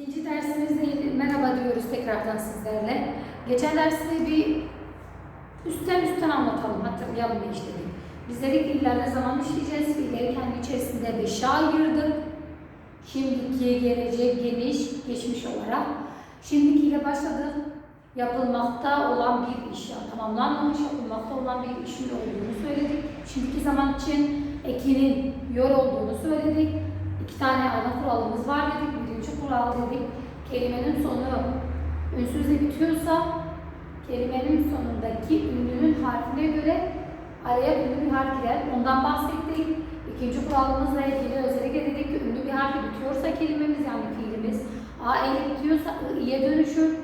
İkinci dersimizde merhaba diyoruz tekrardan sizlerle. Geçen derste bir üstten üstten anlatalım, hatırlayalım ne işledik. Biz dedik ileride zaman işleyeceğiz. Fiilleri kendi içerisinde beşe ayırdık. Şimdiki, gelecek, geniş, geçmiş olarak. Şimdikiyle başladık. Yapılmakta olan bir iş, yani tamamlanmamış yapılmakta olan bir işin olduğunu söyledik. Şimdiki zaman için ekinin yor olduğunu söyledik. İki tane ana kuralımız var dedik. Birinci kural dedik. Kelimenin sonu ünsüzle bitiyorsa kelimenin sonundaki ünlünün harfine göre araya ünlü bir harf girer. Ondan bahsettik. İkinci kuralımızla ilgili özellikle dedik ki ünlü bir harf bitiyorsa kelimemiz yani fiilimiz A ile bitiyorsa İ'ye dönüşür.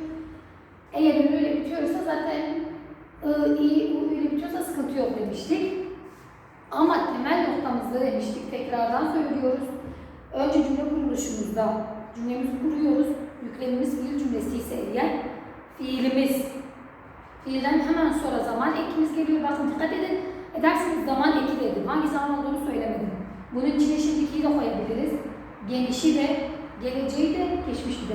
Eğer ünlüyle bitiyorsa zaten I, İ, U ile bitiyorsa sıkıntı yok demiştik. Ama temel noktamızda demiştik tekrardan söylüyoruz. Önce cümle kuruluşumuzda cümlemizi kuruyoruz. Yüklemimiz fiil cümlesi ise eğer fiilimiz fiilden hemen sonra zaman ekimiz geliyor. Bakın dikkat edin. Ederseniz zaman eki dedim. Hangi zaman olduğunu söylemedim. Bunun içine şimdikiyi de koyabiliriz. Genişi de, geleceği de, geçmişi de.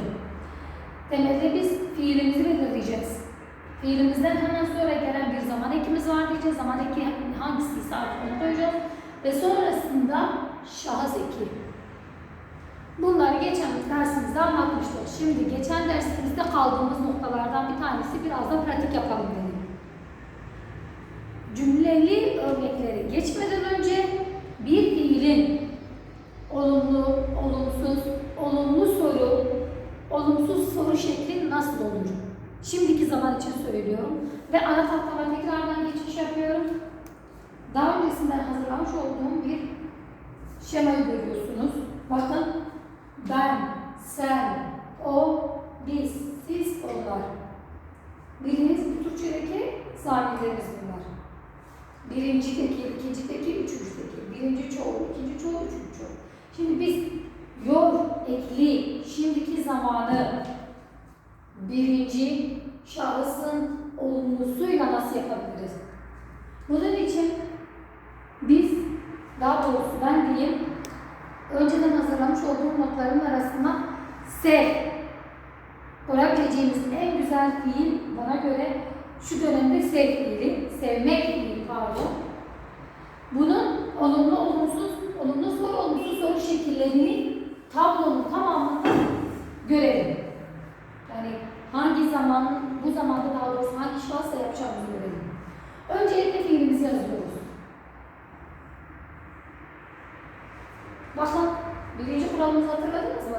Temelde biz fiilimizi belirleyeceğiz. Fiilimizden hemen sonra gelen bir zaman ekimiz var diyeceğiz. Zaman eki hangisiyse artık onu koyacağız. Ve sonrasında şahıs eki. Bunları geçen dersimizde anlatmıştık. Şimdi geçen dersimizde kaldığımız noktalardan bir tanesi biraz da pratik yapalım dedik. Cümleli örnekleri geçmeden önce bir fiilin olumlu, olumsuz, olumlu soru, olumsuz soru şekli nasıl olur? Şimdiki zaman için söylüyorum ve ana tahtama tekrardan geçiş yapıyorum. Daha öncesinden hazırlamış olduğum bir şemayı görüyorsunuz. Bakın sen, o, biz, siz, onlar. Bildiğiniz bu Türkçedeki zamirlerimiz bunlar. Birinci tekil, ikinci tekil, üçüncü tekil. Birinci çoğul, ikinci çoğul, üçüncü çoğul. Şimdi biz yor, ekli, şimdiki zamanı birinci şahısın olumlusuyla nasıl yapabiliriz? Bunun için biz, daha doğrusu ben diyeyim, önceden hazırlamış olduğum notların arasına sev koyabileceğimiz en güzel fiil bana göre şu dönemde sev fiili, sevmek fiili pardon. Bunun olumlu, olumsuz, olumlu soru, olumsuz soru şekillerini tablonun tamamında görelim. Yani hangi zaman, bu zamanda daha doğrusu hangi şahısla yapacağımızı görelim. Öncelikle fiilimizi yazıyoruz. Bakın birinci kuralımızı hatırladınız mı?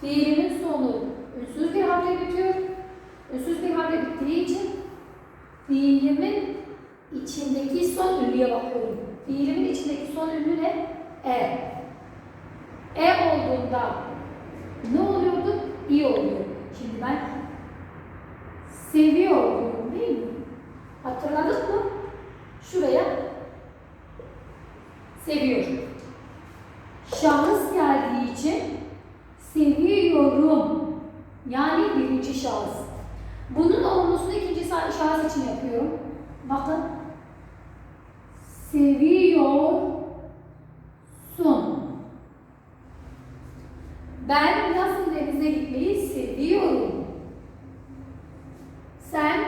Fiilimin sonu ünsüz bir harfle bitiyor. Ünsüz bir harfle bittiği için fiilimin içindeki son ünlüye bakıyorum. Fiilimin içindeki son ünlü ne? E. E olduğunda ne oluyordu? İ oluyor. Şimdi ben seviyorum değil mi? Hatırladık mı? Şuraya seviyorum. Şahıs geldiği için seviyorum. Yani birinci şahıs. Bunun olumlusunu ikinci şahıs için yapıyorum. Bakın. Seviyorsun. Ben nasıl denize gitmeyi seviyorum. Sen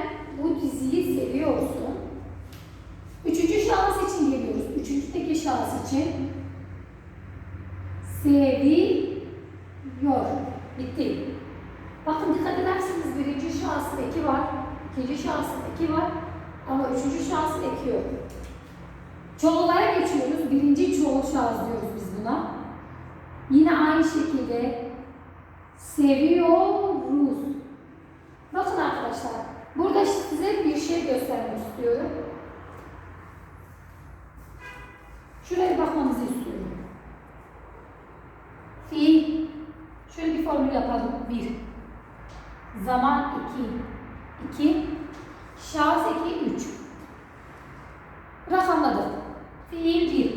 bu diziyi seviyorsun. Üçüncü şahıs için geliyoruz. Üçüncü teki şahıs için seviyor. Bitti. Bakın dikkat ederseniz birinci şahsın eki var, ikinci şahsın eki var ama üçüncü şahsın eki yok. Çoğullara geçiyoruz. Birinci çoğul şahıs diyoruz biz buna. Yine aynı şekilde seviyoruz. Bakın arkadaşlar, burada size bir şey göstermek istiyorum. Şuraya bakmanızı istiyorum. Fiil. Şöyle bir formül yapalım. Bir. Zaman iki. İki. Şahıs iki. Üç. Rakamladık. Fiil 1.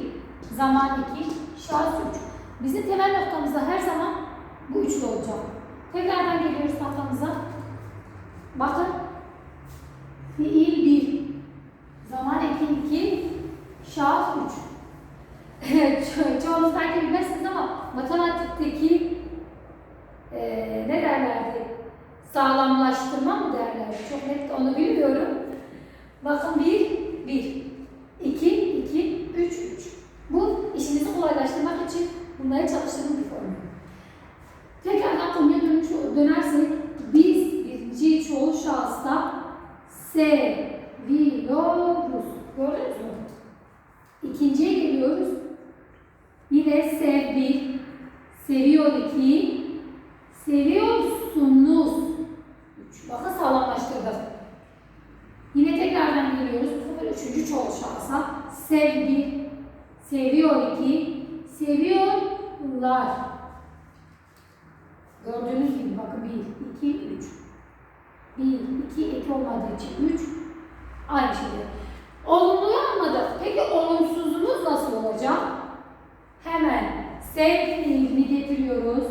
Zaman 2. Şahıs 3. Bizim temel noktamızda her zaman bu üçlü olacak. Tekrardan geliyoruz tahtamıza. Bakın. Fiil 1. Zaman 2. 2. Şahıs 3. Çoğunuz belki bilmezsiniz ama matematikteki e, ne derlerdi? Sağlamlaştırma mı derler? Çok net onu bilmiyorum. Bakın 1. 1. bunları çalıştığım bir formül. Tekrardan konuya dönüş, dönersek biz birinci çoğul şahısta seviyoruz. Gördünüz mü? İkinciye geliyoruz. Yine sev bir, seviyor iki, seviyorsunuz. Üç. Bakın sağlamlaştırdık. Yine tekrardan geliyoruz. Bu sefer üçüncü çoğul şahsa. Sev bir, seviyor iki, seviyorlar. Gördüğünüz gibi bakın bir, iki, üç. Bir, iki, iki olmadığı için üç. Aynı şekilde. Olumluyu anladık. Peki olumsuzumuz nasıl olacak? Hemen sev fiilini getiriyoruz.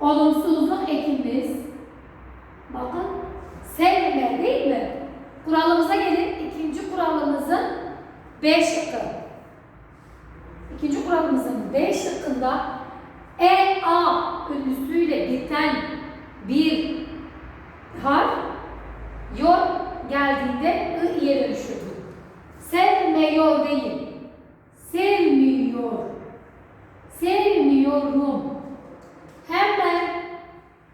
Olumsuzluk ekimiz. Bakın sevme değil mi? Kuralımıza gelin. İkinci kuralımızın B şıkkı. İkinci kuralımızın B şıkkında E, A ünlüsüyle biten bir harf yor geldiğinde ı iye dönüşür. Sevmiyor değil. Sevmiyor. Sevmiyorum. Hemen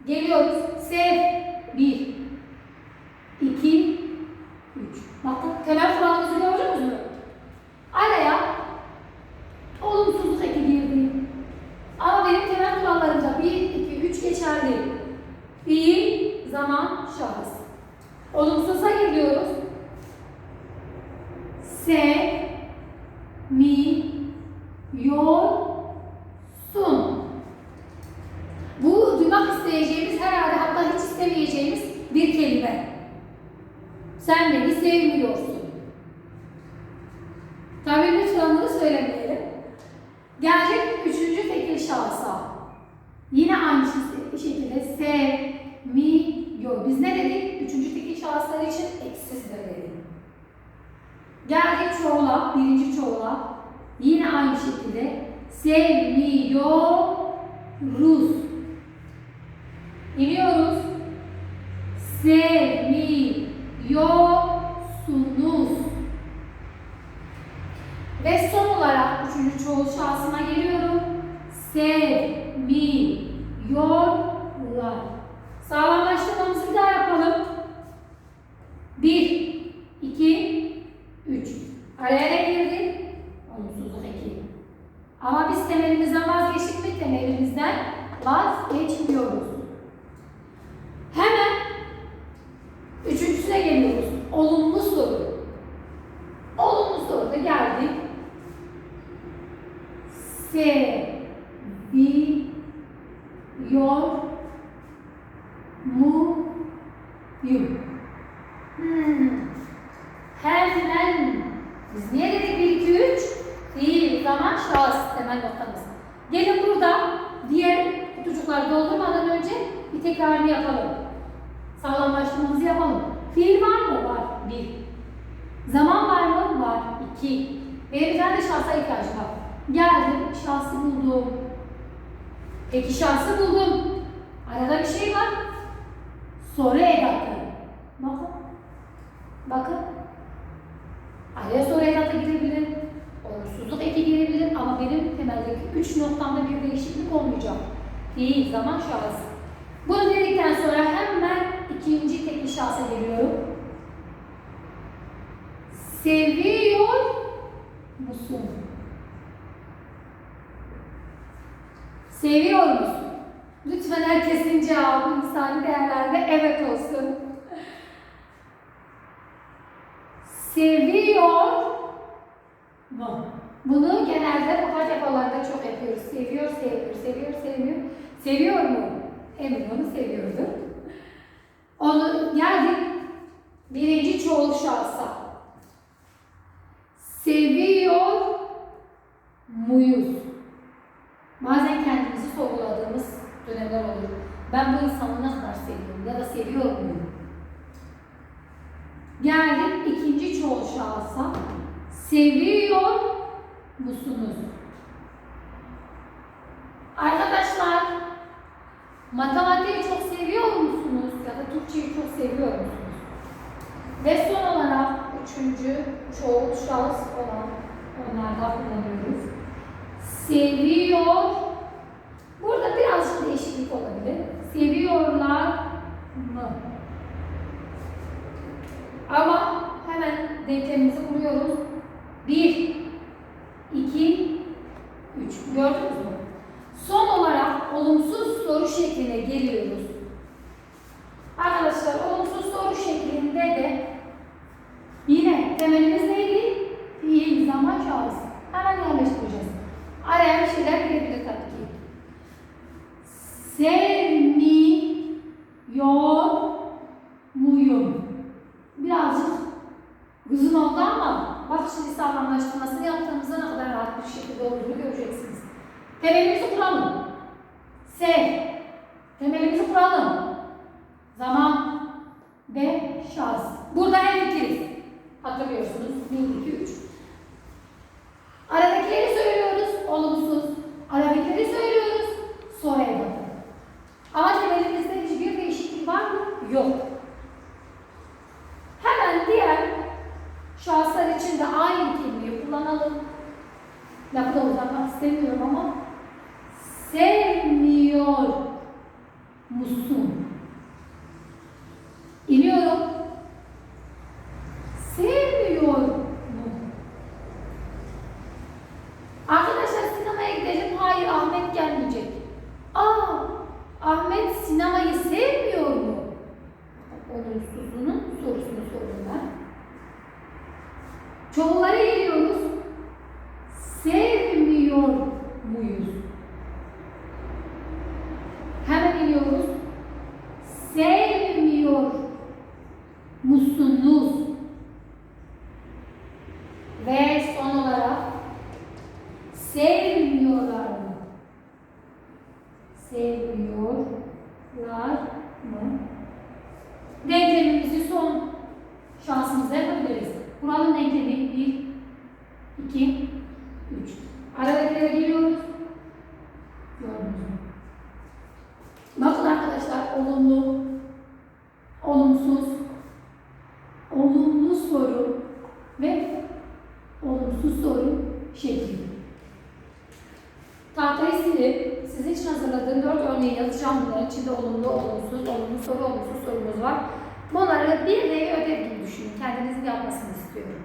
geliyoruz. Sev. Bir. iki, Üç. Bakın temel kuralımızı gördünüz mü? Araya olumsuzluk eki girdi. Ama benim temel kurallarımda bir, iki, üç geçerli. Fiil, zaman, şahıs. Olumsuza geliyoruz. Se. Bu duymak isteyeceğimiz herhalde hatta hiç istemeyeceğimiz bir kelime. Sen beni sevmiyorsun. Tabii lütfen bunu söylemeyelim. Gelecek üçüncü tekil şahsa. Yine aynı şekilde sevmiyor. Biz ne dedik? Üçüncü tekil şahıslar için eksizdir dedik. Geldik çoğula, birinci çoğula. Yine aynı şekilde sevmiyoruz. İniyoruz. Sevmiyorsunuz. Ve son olarak üçüncü çoğul şahsına geliyorum. Sevmiyorlar. Sağlamlaştırmamızı bir daha yapalım. Bir, iki, üç. Araya ne girdi? Olumsuzluk eki. Ama biz temelimizden vazgeçtik mi? Temelimizden vazgeçmiyoruz. Hemen üçüncüsüne geliyoruz. Olumlu soru. Olumlu soruda geldik. Seviyor muyum? Hmm. Hemen. Biz niye dedik 1, 2, 3? Değil. Zaman şahıs temel noktamız. Gelin burada diğer kutucukları doldurmadan önce bir tekrarını yapalım. Sağlamlaştırmamızı yapalım. Fiil var mı? Var. Bir. Zaman var mı? Var. İki. Benim bir tane de şahsa ihtiyacım var. Geldim, şahsı buldum. Peki şahsı buldum. Arada bir şey var. Soru edatları. Bakın. Bakın. Araya soru edatı girebilir. Olumsuzluk eki girebilir ama benim temeldeki üç noktamda bir değişiklik olmayacak. Değil, zaman şahıs. Bunu dedikten sonra hemen ikinci tekli şahsa geliyorum. Seviyor musun? Seviyor musun? Lütfen herkesin cevabı insani değerlerde evet olsun. Seviyor mu? Bunu genelde papaz yapalarda çok yapıyoruz. Seviyor, seviyor, seviyor, sevmiyor. Seviyor mu? Emin onu seviyordu. Onu geldik birinci çoğul şahsa. Seviyor muyuz? Bazen kendimizi sorguladığımız dönemler olur. Ben bu insanı ne kadar seviyorum ya da seviyor muyum? Geldik ikinci çoğul şahsa. Seviyor musunuz? Arkadaşlar Matematiği çok seviyor musunuz? Ya da Türkçeyi çok seviyor musunuz? Ve son olarak üçüncü çoğul şahıs olan onlarda kullanıyoruz. Seviyor. Burada birazcık değişiklik olabilir. Seviyorlar mı? Ama hemen denklemimizi kuruyoruz. Bir, iki, üç. Gördünüz mü? Son olarak olumsuz soru şekline geliyoruz. Arkadaşlar olumsuz soru şeklinde de yine temelimiz neydi? Fiil, zaman, şahıs. Hemen yerleştireceğiz. Araya bir şeyler girebilir tabii ki. Sevmiyor muyum? Birazcık uzun oldu ama bak şimdi sağlamlaştırmasını yaptığımızda ne kadar rahat bir şekilde olduğunu göreceksiniz. Temelimizi kuralım. Sev. Temelimizi kuralım. Zaman ve şahıs. Burada en fikiriz. Hatırlıyorsunuz. 1, 2, 3. Aradakileri söylüyoruz. Olumsuz. Aradakileri söylüyoruz. Sonra edatı. Ama temelimizde hiçbir değişiklik var mı? Yok. Hemen diğer şahıslar için de aynı kelimeyi kullanalım. Lafı da uzatmak istemiyorum ama sevmiyor musun? İniyorum. Sevmiyor mu? Arkadaşlar sinemaya gidelim. Hayır Ahmet gelmeyecek. Aa Ahmet sinemayı sevmiyor mu? Olumsuzunun sorusunu sordum ben. Çoğullara geliyoruz. ser hazırladığım dört örneği yazacağım. Bunların içinde olumlu, olumsuz, olumlu soru, olumsuz sorumuz var. Bunları bir nevi ödev gibi düşünün. Kendinizin yapmasını istiyorum.